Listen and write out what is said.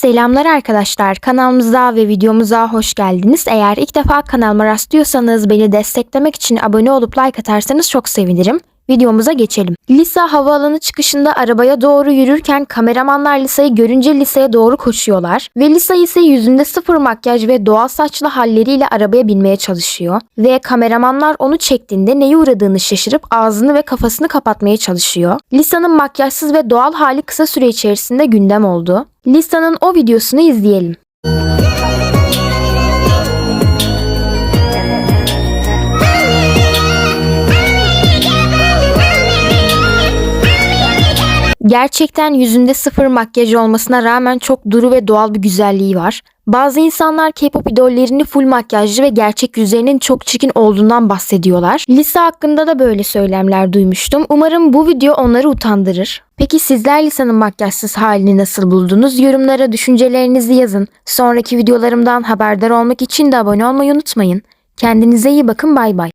Selamlar arkadaşlar. Kanalımıza ve videomuza hoş geldiniz. Eğer ilk defa kanalıma rastlıyorsanız beni desteklemek için abone olup like atarsanız çok sevinirim. Videomuza geçelim. Lisa havaalanı çıkışında arabaya doğru yürürken kameramanlar Lisa'yı görünce Lisa'ya doğru koşuyorlar. Ve Lisa ise yüzünde sıfır makyaj ve doğal saçlı halleriyle arabaya binmeye çalışıyor. Ve kameramanlar onu çektiğinde neye uğradığını şaşırıp ağzını ve kafasını kapatmaya çalışıyor. Lisa'nın makyajsız ve doğal hali kısa süre içerisinde gündem oldu. Lisa'nın o videosunu izleyelim. Gerçekten yüzünde sıfır makyaj olmasına rağmen çok duru ve doğal bir güzelliği var. Bazı insanlar K-pop idollerini full makyajlı ve gerçek yüzlerinin çok çirkin olduğundan bahsediyorlar. Lisa hakkında da böyle söylemler duymuştum. Umarım bu video onları utandırır. Peki sizler Lisa'nın makyajsız halini nasıl buldunuz? Yorumlara düşüncelerinizi yazın. Sonraki videolarımdan haberdar olmak için de abone olmayı unutmayın. Kendinize iyi bakın bay bay.